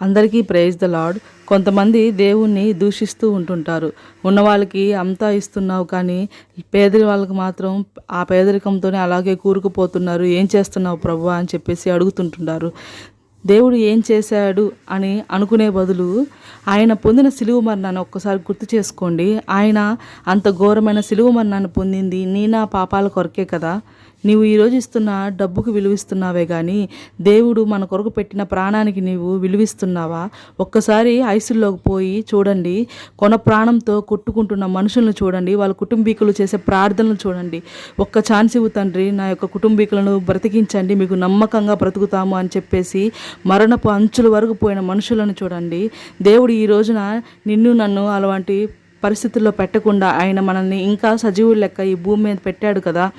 అందరికీ praise the lord కొంతమంది దేవుణ్ణి దూషిస్తూ ఉంటుంటారు. ఉన్న వాళ్ళకి అంతా ఇస్తున్నావు కానీ పేదరి వాళ్ళకి మాత్రం ఆ పేదరికంతోనే అలాగే కూరుకుపోతున్నారు. ఏం చేస్తున్నావు ప్రభు అని చెప్పేసి అడుగుతుంటుంటారు. దేవుడు ఏం చేశాడు అని అనుకునే బదులు ఆయన పొందిన సిలువు మరణాన్ని ఒక్కసారి గుర్తు చేసుకోండి. ఆయన అంత ఘోరమైన సిలువు మరణాన్ని పొందింది. నీ నా పాపాల కొరకే కదా. నీవు ఈరోజు ఇస్తున్న డబ్బుకు విలువిస్తున్నావే కానీ దేవుడు మన కొరకు పెట్టిన ప్రాణానికి నీవు విలువిస్తున్నావా? ఒక్కసారి ఐసుల్లోకి పోయి చూడండి. కొన ప్రాణంతో కొట్టుకుంటున్న మనుషులను చూడండి. వాళ్ళ కుటుంబీకులు చేసే ప్రార్థనలు చూడండి. ఒక్క ఛాన్స్ ఇవ్వు తండ్రి. నా యొక్క కుటుంబీకులను బ్రతికించండి. మీకు నమ్మకంగా బ్రతుకుతాము అని చెప్పేసి మరణపు అంచుల వరకు పోయిన మనుషులను చూడండి. దేవుడు ఈ రోజున నిన్ను నన్ను అలాంటి పరిస్థితుల్లో పెట్టకుండా ఆయన మనల్ని ఇంకా సజీవుల లెక్క ఈ భూమి మీద పెట్టాడు కదా.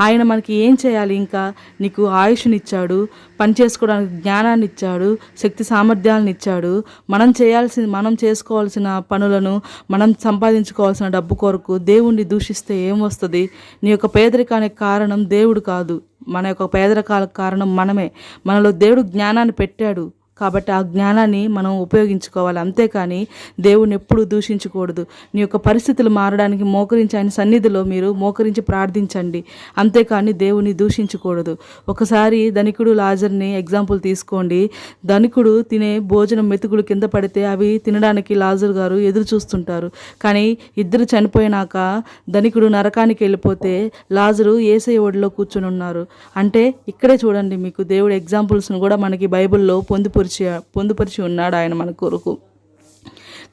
ఆయన మనకి ఏం చేయాలి ఇంకా? నీకు ఆయుష్నిచ్చాడు పని చేసుకోవడానికి జ్ఞానాన్ని ఇచ్చాడు శక్తి సామర్థ్యాలను ఇచ్చాడు మనం చేయాల్సిన మనం చేసుకోవాల్సిన పనులను మనం సంపాదించుకోవాల్సిన డబ్బు కొరకు దేవుణ్ణి దూషిస్తే ఏం వస్తుంది? నీ యొక్క పేదరికానికి కారణం దేవుడు కాదు. మన యొక్క పేదరికాలకు కారణం మనమే. మనలో దేవుడు జ్ఞానాన్ని పెట్టాడు. కాబట్టి ఆ జ్ఞానాన్ని మనం ఉపయోగించుకోవాలి. అంతేకాని దేవుని ఎప్పుడు దూషించకూడదు. నీ యొక్క పరిస్థితులు మారడానికి మోకరించి ఆయన సన్నిధిలో మీరు మోకరించి ప్రార్థించండి. అంతేకాని దేవుని దూషించకూడదు. ఒకసారి ధనికుడు లాజర్ని ఎగ్జాంపుల్ తీసుకోండి. ధనికుడు తినే భోజనం మెతుకులు కింద పడితే అవి తినడానికి లాజర్ గారు ఎదురు చూస్తుంటారు. కానీ ఇద్దరు చనిపోయినాక ధనికుడు నరకానికి వెళ్ళిపోతే లాజరు ఏసై ఒడిలో కూర్చుని ఉన్నారు అంటే ఇక్కడే చూడండి మీకు దేవుడు ఎగ్జాంపుల్స్ను కూడా మనకి బైబిల్లో పొందుపరిచి పొందుపరిచి ఉన్నాడు ఆయన మన కొరకు.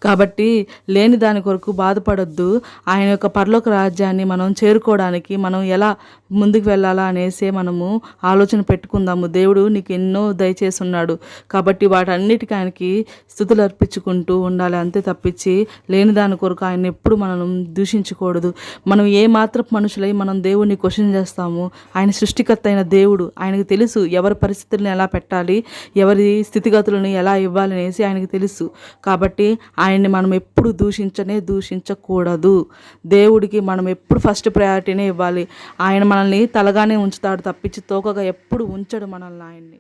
కాబట్టి లేని దాని కొరకు బాధపడొద్దు. ఆయన యొక్క పరలోక రాజ్యాన్ని మనం చేరుకోవడానికి మనం ఎలా ముందుకు వెళ్ళాలా అనేసే మనము ఆలోచన పెట్టుకుందాము. దేవుడు నీకు ఎన్నో దయచేసి ఉన్నాడు కాబట్టి వాటన్నిటికీ ఆయనకి స్థుతులు అర్పించుకుంటూ ఉండాలి. అంతే తప్పించి లేని దాని కొరకు ఆయన ఎప్పుడు మనం దూషించకూడదు. మనం ఏ మాత్రపు మనుషులై మనం దేవుణ్ణి క్వశ్చన్ చేస్తాము ఆయన సృష్టికర్త అయిన దేవుడు ఆయనకు తెలుసు ఎవరి పరిస్థితులను ఎలా పెట్టాలి ఎవరి స్థితిగతులను ఎలా ఇవ్వాలి అనేసి ఆయనకు తెలుసు. కాబట్టి ఆయన ఆయన్ని మనం ఎప్పుడు దూషించనే దూషించకూడదు. దేవుడికి మనం ఎప్పుడు ఫస్ట్ ప్రయారిటీనే ఇవ్వాలి. ఆయన మనల్ని తలగానే ఉంచుతాడు తప్పించి తోకగా ఎప్పుడు ఉంచడు మనల్ని ఆయన్ని.